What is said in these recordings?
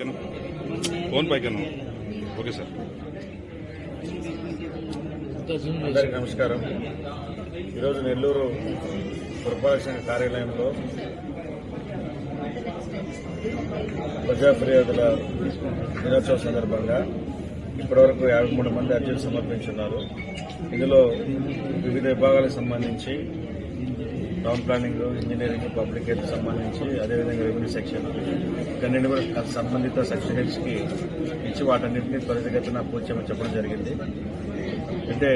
Phone పైకను okay sir. అందరికీ నమస్కారం. ఈరోజు నెల్లూరు పురపాలక కార్యాలయంలో ప్రజా ఫిర్యాదుల దినోత్సవం సందర్భంగా ఇప్పటివరకు యాభై మూడు మంది అర్జీలు సమర్పించున్నారు. ఇందులో వివిధ విభాగాలకు సంబంధించి town planning engineering public health సంబంధించి అదేవిధంగా రెవెన్యూ సెక్షన్ ఇవన్నీ కూడా సంబంధిత సెక్షన్ హెడ్స్కి ఇచ్చి వాటన్నింటినీ త్వరితగతిన పూర్తి చెప్పడం జరిగింది. అంటే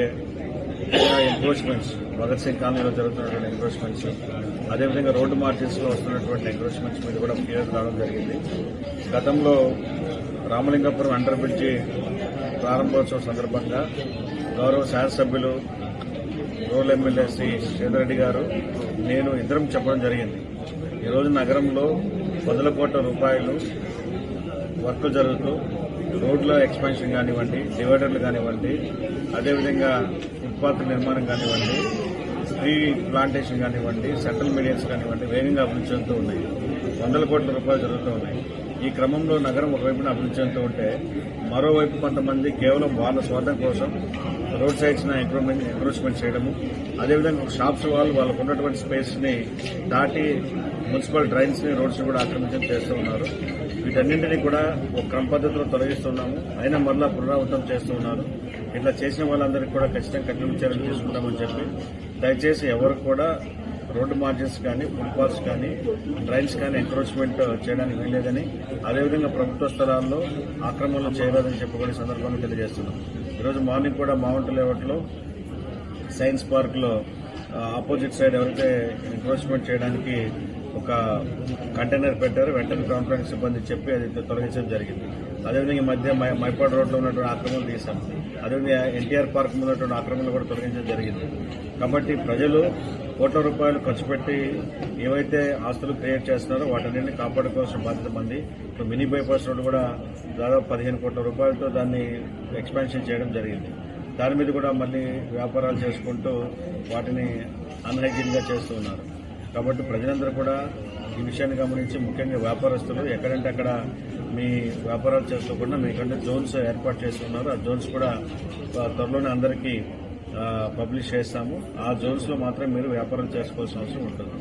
ఎంక్రోచ్మెంట్స్ భగత్ సింగ్ కాలనీలో జరుగుతున్నటువంటి ఎంక్రోచ్మెంట్స్ అదేవిధంగా రోడ్డు మార్జిన్స్లో వస్తున్నటువంటి ఎంక్రోచ్మెంట్స్ మీద కూడా క్లియర్ రావడం జరిగింది. గతంలో రామలింగపురం అండర్ బ్రిడ్జి ప్రారంభోత్సవం సందర్భంగా గౌరవ శాసనసభ్యులు రూరల్ ఎమ్మెల్యే శ్రీ శ్రీధరెడ్డి గారు నేను ఇద్దరం చెప్పడం జరిగింది. ఈరోజు నగరంలో వందల కోట్ల రూపాయలు వర్క్ జరుగుతూ రోడ్ల ఎక్స్పాన్షన్ కానివ్వండి డివైడర్లు కానివ్వండి అదేవిధంగా ఫుట్పాత్ నిర్మాణం కానివ్వండి ట్రీ ప్లాంటేషన్ కానివ్వండి సెంట్రల్ మీడియన్స్ కానివ్వండి వేగంగా అభివృద్ధి చెందుతూ ఉన్నాయి. వందల కోట్ల రూపాయలు జరుగుతూ ఉన్నాయి. ఈ క్రమంలో నగరం ఒకవైపున అభివృద్ధి చెందుతూ ఉంటే మరోవైపు కొంతమంది కేవలం వాళ్ళ స్వార్థం కోసం రోడ్ సైడ్స్ ఇంప్రూవ్మెంట్ ఎంక్రోచ్మెంట్ చేయడము అదేవిధంగా షాప్స్ వాళ్ళు వాళ్ళకు ఉన్నటువంటి స్పేస్ని దాటి మున్సిపల్ డ్రైన్స్ని రోడ్స్ని రోడ్స్ కూడా ఆక్రమించడం చేస్తూ ఉన్నారు. వీటన్నింటినీ కూడా ఒక క్రమ పద్ధతిలో తొలగిస్తున్నాము. అయినా మరలా పునరావృతం చేస్తూ ఉన్నారు. ఇట్లా చేసిన వాళ్ళందరికీ కూడా ఖచ్చితంగా కఠిన చర్యలు తీసుకుంటామని చెప్పి దయచేసి ఎవరు కూడా రోడ్డు మార్జిన్స్ కానీ ఫుట్పాత్స్ కానీ డ్రైన్స్ కానీ ఎంక్రోచ్మెంట్ చేయడానికి వీల్లేదని అదేవిధంగా ప్రభుత్వ స్థలాల్లో ఆక్రమణలు చేయలేదని చెప్పుకునే సందర్భంగా తెలియజేస్తున్నాం. ఈరోజు మార్నింగ్ కూడా మావంట లేవట్లో సైన్స్ పార్క్లో ఆపోజిట్ సైడ్ ఎవరైతే ఎంక్రోచ్మెంట్ చేయడానికి ఒక కంటైనర్ పెట్టారు వెంటనే కాంట్రాక్ట్ సిబ్బంది చెప్పి అది తొలగించడం జరిగింది. అదేవిధంగా ఈ మధ్య మై- మైపాడ్ రోడ్లో ఉన్నటువంటి ఆక్రమణలు తీశాం. అదేవిధంగా ఎన్టీఆర్ పార్క్ ఉన్నటువంటి ఆక్రమణలు కూడా తొలగించడం జరిగింది. కాబట్టి ప్రజలు కోట్ల రూపాయలు ఖర్చు పెట్టి ఏవైతే ఆస్తులు క్రియేట్ చేస్తున్నారో వాటన్నింటినీ కాపాడుకోవాల్సిన బాధ్యత మంది. ఇప్పుడు మినీ బైపాస్ రోడ్డు కూడా దాదాపు పదిహేను కోట్ల రూపాయలతో దాన్ని ఎక్స్పాన్షన్ చేయడం జరిగింది. దాని మీద కూడా మళ్ళీ వ్యాపారాలు చేసుకుంటూ వాటిని అన్హైజీన్గా చేస్తూ ఉన్నారు. కాబట్టి ప్రజలందరూ కూడా ఈ విషయాన్ని గమనించి ముఖ్యంగా వ్యాపారస్తులు ఎక్కడంటే అక్కడ మీ వ్యాపారాలు చేసుకోకుండా మీకంటే జోన్స్ ఏర్పాటు చేస్తున్నారు. ఆ జోన్స్ కూడా త్వరలోనే అందరికీ పబ్లిష్ చేస్తాము. ఆ జోన్స్లో మాత్రం మీరు వ్యాపారం చేసుకోవాల్సిన అవసరం ఉంటుంది.